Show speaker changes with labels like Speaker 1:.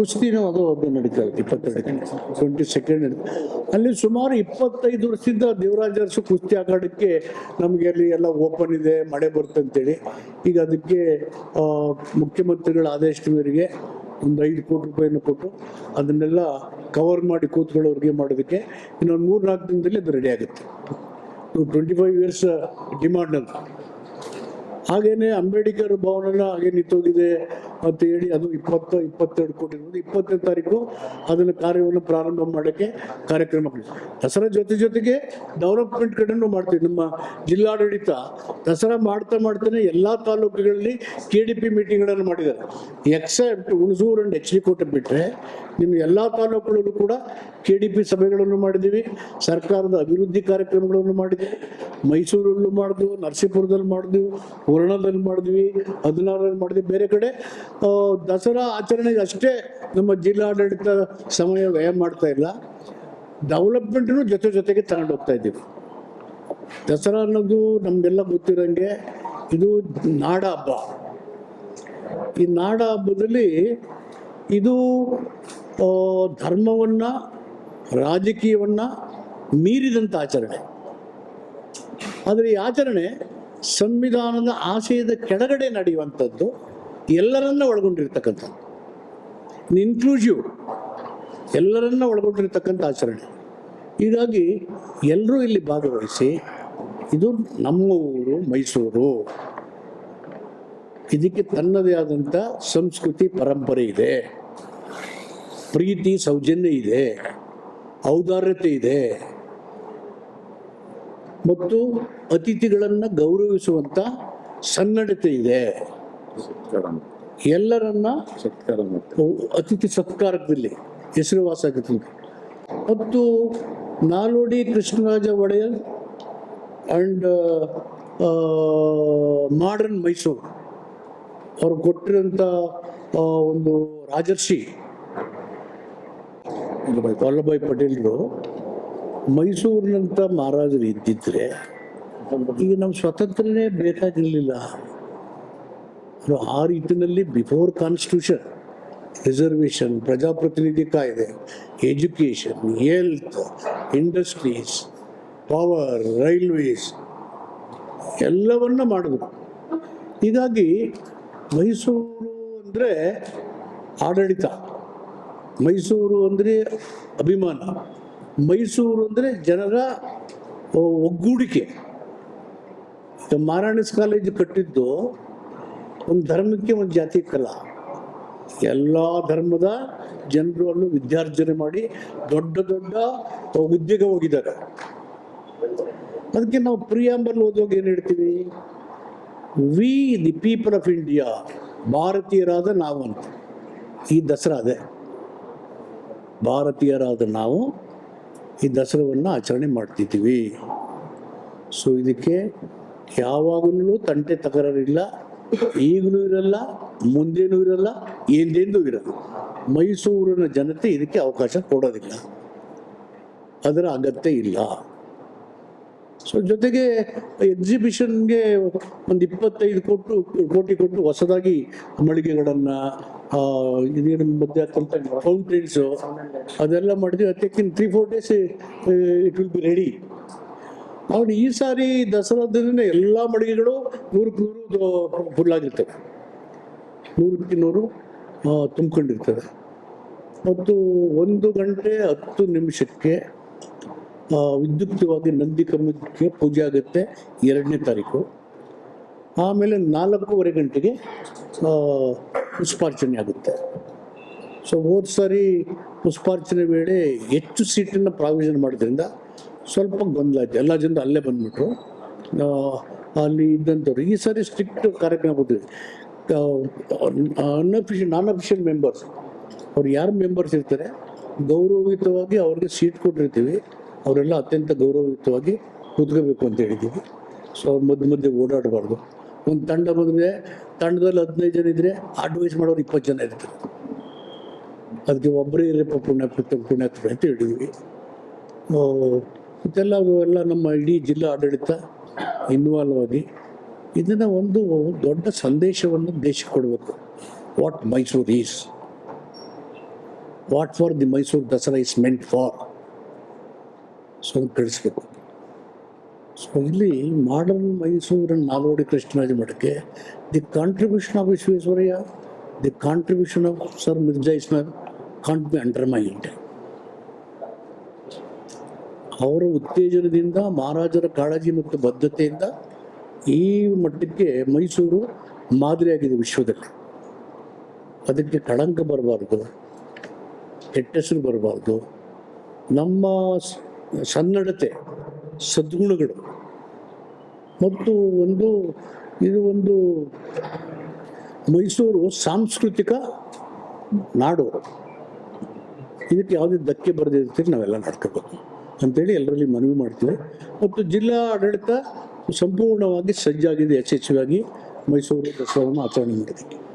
Speaker 1: ಕುಸ್ತಿನೂ ಅದು ಅದು ನಡೀತಾ ಇತ್ತು, ಇಪ್ಪತ್ತೆರಡು ಟ್ವೆಂಟಿ ಸೆಕೆಂಡ್ ಅಲ್ಲಿ ಸುಮಾರು ಇಪ್ಪತ್ತೈದು ವರ್ಷದಿಂದ ದೇವರಾಜ ಅರಸು ಕುಸ್ತಿ ಆಟಾಡಕ್ಕೆ ನಮಗೆ ಅಲ್ಲಿ ಎಲ್ಲ ಓಪನ್ ಇದೆ, ಮಳೆ ಬರುತ್ತೆ ಅಂತೇಳಿ. ಈಗ ಅದಕ್ಕೆ ಮುಖ್ಯಮಂತ್ರಿಗಳ ಆದೇಶದ ಮೇರೆಗೆ ಒಂದು ಐದು ಕೋಟಿ ರೂಪಾಯಿನ ಕೊಟ್ಟು ಅದನ್ನೆಲ್ಲ ಕವರ್ ಮಾಡಿ ಕೂತ್ಕೊಳ್ಳೋರಿಗೆ ಮಾಡೋದಕ್ಕೆ ಇನ್ನೊಂದು ಮೂರು ನಾಲ್ಕು ದಿನದಲ್ಲಿ ಅದು ರೆಡಿ ಆಗುತ್ತೆ. ಟ್ವೆಂಟಿ ಫೈವ್ ಇಯರ್ಸ್ ಡಿಮಾಂಡ್ ಅಂತ ಹಾಗೇನೆ ಅಂಬೇಡ್ಕರ್ ಭವನ ಹಾಗೆ ನಿಂತೋಗಿದೆ. ಅಂತ ಹೇಳಿ ಅದು ಇಪ್ಪತ್ತು, ಇಪ್ಪತ್ತೆರಡು ಕೋಟಿ ಇಪ್ಪತ್ತನೇ ತಾರೀಕು ಅದನ್ನು ಕಾರ್ಯವನ್ನು ಪ್ರಾರಂಭ ಮಾಡೋಕ್ಕೆ ಕಾರ್ಯಕ್ರಮ ಮಾಡಿದ್ವಿ. ದಸರಾ ಜೊತೆ ಜೊತೆಗೆ ಡೆವಲಪ್ಮೆಂಟ್ ಕಡೆನೂ ಮಾಡ್ತೀವಿ. ನಮ್ಮ ಜಿಲ್ಲಾಡಳಿತ ದಸರಾ ಮಾಡ್ತಾ ಮಾಡ್ತಾನೆ ಎಲ್ಲಾ ತಾಲೂಕುಗಳಲ್ಲಿ ಕೆ ಡಿ ಪಿ ಮೀಟಿಂಗ್ಗಳನ್ನು ಮಾಡಿದ್ದಾರೆ. Except Hunsur and H D Kote ಬಿಟ್ಟರೆ ನಿಮ್ಮ ಎಲ್ಲಾ ತಾಲೂಕುಗಳಲ್ಲೂ ಕೂಡ ಕೆ ಡಿ ಪಿ ಸಭೆಗಳನ್ನು ಮಾಡಿದ್ದೀವಿ. ಸರ್ಕಾರದ ಅಭಿವೃದ್ಧಿ ಕಾರ್ಯಕ್ರಮಗಳನ್ನು ಮಾಡಿದ್ದೀವಿ. ಮೈಸೂರಲ್ಲೂ ಮಾಡಿದ್ವು, ನರಸೀಪುರದಲ್ಲಿ ಮಾಡಿದ್ವಿ ವರ್ಣದಲ್ಲಿ ಮಾಡಿದ್ವಿ, ಹದಿನಾರರಲ್ಲಿ ಮಾಡಿದ್ವಿ. ಬೇರೆ ಕಡೆ ದಸರಾ ಆಚರಣೆಗೆ ಅಷ್ಟೇ ನಮ್ಮ ಜಿಲ್ಲಾಡಳಿತ ಸಮಯ ವ್ಯಯ ಮಾಡ್ತಾ ಇಲ್ಲ. ಡೆವಲಪ್ಮೆಂಟ್ನು ಜೊತೆ ಜೊತೆಗೆ ತಗೊಂಡು ಹೋಗ್ತಾ ಇದ್ದೀವಿ. ದಸರಾ ಅನ್ನೋದು ನಮಗೆಲ್ಲ ಗೊತ್ತಿರೋಂಗೆ ಇದು ನಾಡ ಹಬ್ಬ. ಈ ನಾಡ ಹಬ್ಬದಲ್ಲಿ ಇದು ಧರ್ಮವನ್ನು, ರಾಜಕೀಯವನ್ನ ಮೀರಿದಂಥ ಆಚರಣೆ. ಆದರೆ ಈ ಆಚರಣೆ ಸಂವಿಧಾನದ ಆಶಯದ ಕೆಳಗಡೆ ನಡೆಯುವಂಥದ್ದು ಎಲ್ಲರನ್ನ ಒಳಗೊಂಡಿರ್ತಕ್ಕಂಥದ್ದು ಇನ್ಕ್ಲೂಸಿವ್ ಎಲ್ಲರನ್ನ ಒಳಗೊಂಡಿರ್ತಕ್ಕಂಥ ಆಚರಣೆ. ಹೀಗಾಗಿ ಎಲ್ಲರೂ ಇಲ್ಲಿ ಭಾಗವಹಿಸಿ, ಇದು ನಮ್ಮ ಊರು, ಮೈಸೂರು. ಇದಕ್ಕೆ ತನ್ನದೇ ಆದಂಥ ಸಂಸ್ಕೃತಿ ಪರಂಪರೆ ಇದೆ. ಪ್ರೀತಿ, ಸೌಜನ್ಯ ಇದೆ. ಔದಾರ್ಯತೆ ಇದೆ. ಮತ್ತು ಅತಿಥಿಗಳನ್ನು ಗೌರವಿಸುವಂಥ ಸನ್ನಡತೆ ಇದೆ. ಎಲ್ಲರನ್ನ ಅತಿಥಿ ಸತ್ಕಾರದಲ್ಲಿ ಹೆಸರುವಾಸಾಗುತ್ತದೆ ಮತ್ತು ನಾಲ್ವಡಿ ಕೃಷ್ಣರಾಜ ಒಡೆಯರ್ ಅಂಡ್ ಮಾಡರ್ನ್ ಮೈಸೂರು. ಅವರು ಕೊಟ್ಟಿರೋಂಥ ಒಂದು ರಾಜರ್ಷಿ ವಲ್ಲಭಾಯ್ ಪಟೇಲ್ರು ಮೈಸೂರಿನಂತ ಮಹಾರಾಜರು ಇದ್ದಿದ್ರೆ ಈಗ ನಮ್ಮ ಸ್ವತಂತ್ರನೇ ಬೇಕಾಗಿರಲಿಲ್ಲ. ಅದು ಆ ರೀತಿಯಲ್ಲಿ ಬಿಫೋರ್ ಕಾನ್ಸ್ಟಿಟ್ಯೂಷನ್ ರಿಸರ್ವೇಷನ್ ಪ್ರಜಾಪ್ರತಿನಿಧಿ ಕಾಯ್ದೆ education health industries power railways ಎಲ್ಲವನ್ನ ಮಾಡಿದ್ರು ಹೀಗಾಗಿ ಮೈಸೂರು ಅಂದರೆ ಆಡಳಿತ. ಮೈಸೂರು ಅಂದರೆ ಅಭಿಮಾನ. ಮೈಸೂರು ಅಂದರೆ ಜನರ, ಒಗ್ಗೂಡಿಕೆ. ಮಾರಾಣಿಸ್ ಕಾಲೇಜ್ ಕಟ್ಟಿದ್ದು ಒಂದು ಧರ್ಮಕ್ಕೆ ಒಂದು ಜಾತಿ ಕಲ ಎಲ್ಲ ಧರ್ಮದ ಜನರು ವಿದ್ಯಾರ್ಜನೆ ಮಾಡಿ ದೊಡ್ಡ ದೊಡ್ಡ ಉದ್ಯೋಗ ಹೋಗಿದ್ದಾರೆ. ಅದಕ್ಕೆ ನಾವು ಪ್ರಿಯಾಂಬಲ್ ಓದುವಾಗ ಏನು ಹೇಳ್ತೀವಿ? We the people of India ಭಾರತೀಯರಾದ ನಾವು ಅಂತ. ಈ ದಸರಾ ಅದೇ. ಭಾರತೀಯರಾದ ನಾವು ಈ ದಸರಾವನ್ನು ಆಚರಣೆ ಮಾಡ್ತಿದ್ದೀವಿ. ಸೊ ಇದಕ್ಕೆ ಯಾವಾಗಲೂ ತಂಟೆ ತಕರಾರಿಲ್ಲ ಈಗಲೂ ಇರಲ್ಲ, ಮುಂದೇನೂ ಇರಲ್ಲ ಎಂದೆಂದೂ ಇರಲ್ಲ. ಮೈಸೂರಿನ ಜನತೆ ಇದಕ್ಕೆ ಅವಕಾಶ ಕೊಡೋದಿಲ್ಲ. ಅದರ ಅಗತ್ಯ ಇಲ್ಲ. ಸೊ ಜೊತೆಗೆ ಎಕ್ಸಿಬಿಷನ್ಗೆ ಒಂದು ಇಪ್ಪತ್ತೈದು ಕೊಟ್ಟು ಕೋಟಿ ಕೊಟ್ಟು ಹೊಸದಾಗಿ ಮಳಿಗೆಗಳನ್ನು ಇದೇನು ಮಧ್ಯೆ ಫೌಂಟೇನ್ಸು ಅದೆಲ್ಲ ಮಾಡಿದ್ವಿ ಅದಕ್ಕೆ three four days it will be ready ಅವನು ಈ ಸಾರಿ ದಸರಾ ದಿನ ಎಲ್ಲ ಮಳಿಗೆಗಳು ನೂರಕ್ಕೆ ನೂರು ಫುಲ್ ಆಗಿರ್ತವೆ. ನೂರಕ್ಕೆ ನೂರು ತುಂಬಿಕೊಂಡಿರ್ತದೆ ಮತ್ತು ಒಂದು ಗಂಟೆ ಹತ್ತು ನಿಮಿಷಕ್ಕೆ ವಿದ್ಯುಕ್ತವಾಗಿ ನಂದಿ ಕಮ್ಮಕ್ಕೆ ಪೂಜೆ ಆಗುತ್ತೆ ಎರಡನೇ ತಾರೀಕು. ಆಮೇಲೆ ನಾಲ್ಕೂವರೆ ಗಂಟೆಗೆ ಪುಷ್ಪಾರ್ಚನೆ ಆಗುತ್ತೆ. ಸೊ ಹೋದ ಸಾರಿ ಪುಷ್ಪಾರ್ಚನೆ ವೇಳೆ ಹೆಚ್ಚು ಸೀಟನ್ನು ಪ್ರಾವಿಷನ್ ಮಾಡೋದ್ರಿಂದ ಸ್ವಲ್ಪ ಗೊಂದಲ ಆಯ್ತು ಎಲ್ಲ ಜನರು ಅಲ್ಲೇ ಬಂದ್ಬಿಟ್ರು. ಅಲ್ಲಿ ಇದ್ದಂಥವ್ರು. ಈ ಸಾರಿ ಸ್ಟ್ರಿಕ್ಟ್ ಕಾರ್ಯಕ್ರಮ ಕೊಟ್ಟಿದ್ವಿ ಅನ್ಅಫಿಷಿಯಲ್ ನಾನ್ ಅಫಿಷಿಯಲ್ ಮೆಂಬರ್ಸ್ ಅವ್ರು ಯಾರು ಮೆಂಬರ್ಸ್ ಇರ್ತಾರೆ, ಗೌರವಯುತವಾಗಿ ಅವ್ರಿಗೆ ಸೀಟ್ ಕೊಟ್ಟಿರ್ತೀವಿ. ಅವರೆಲ್ಲ ಅತ್ಯಂತ ಗೌರವಯುತವಾಗಿ ಕೂತ್ಕೋಬೇಕು ಅಂತ ಹೇಳಿದ್ದೀವಿ. ಸೊ ಅವ್ರು ಮಧ್ಯೆ ಮಧ್ಯೆ ಓಡಾಡಬಾರ್ದು. ಒಂದು ತಂಡ ಬಂದರೆ, ತಂಡದಲ್ಲಿ ಹದಿನೈದು ಜನ ಇದ್ದರೆ ಅಡ್ವೈಸ್ ಮಾಡೋರು ಇಪ್ಪತ್ತು ಜನ ಇರ್ತಾರೆ. ಅದಕ್ಕೆ ಒಬ್ಬರೇ ಇರಪ್ಪ ಪುಣ್ಯ ಪುಣ್ಯ ಅಂತ ಹೇಳಿದ್ವಿ ಇದೆಲ್ಲ ಎಲ್ಲ ನಮ್ಮ ಇಡೀ ಜಿಲ್ಲಾ ಆಡಳಿತ ಇನ್ವಾಲ್ವ್ ಆಗಿ ಇದನ್ನು ಒಂದು ದೊಡ್ಡ ಸಂದೇಶವನ್ನು ದೇಶಕ್ಕೆ ಕೊಡಬೇಕು. What Mysore is what for the Mysuru Dasara is meant for so ಕಳಿಸ್ಬೇಕು ಸೊ ಇಲ್ಲಿ ಮಾಡರ್ನ್ ಮೈಸೂರನ್ನು ನಾಲ್ವಡಿ ಕೃಷ್ಣರಾಜ ಮಠಕ್ಕೆ the contribution of Visvesvaraya the contribution of sir Mirza Ismail can't be undermined ಅವರ ಉತ್ತೇಜನದಿಂದ, ಮಹಾರಾಜರ ಕಾಳಜಿ ಮತ್ತು ಬದ್ಧತೆಯಿಂದ ಈ ಮಟ್ಟಕ್ಕೆ ಮೈಸೂರು ಮಾದರಿಯಾಗಿದೆ ವಿಶ್ವದಲ್ಲಿ. ಅದಕ್ಕೆ ಕಳಂಕ ಬರಬಾರ್ದು ಕೆಟ್ಟ ಹೆಸರು ಬರಬಾರ್ದು. ನಮ್ಮ ಸನ್ನಡತೆ, ಸದ್ಗುಣಗಳು. ಮತ್ತು ಒಂದು, ಇದು ಒಂದು ಮೈಸೂರು ಸಾಂಸ್ಕೃತಿಕ ನಾಡು. ಇದಕ್ಕೆ ಯಾವುದೇ ಧಕ್ಕೆ ಬರೆದಿರ್ತೀರಿ ನಾವೆಲ್ಲ ನಡ್ಕೋಬೇಕು. ಅಂತೇಳಿ ಎಲ್ಲರಲ್ಲಿ ಮನವಿ ಮಾಡ್ತೀವಿ. ಮತ್ತು ಜಿಲ್ಲಾ ಆಡಳಿತ ಸಂಪೂರ್ಣವಾಗಿ ಸಜ್ಜಾಗಿದೆ ಯಶಸ್ವಿಯಾಗಿ. ಮೈಸೂರು ದಸರಾವನ್ನು ಆಚರಣೆ ಮಾಡೋದಕ್ಕೆ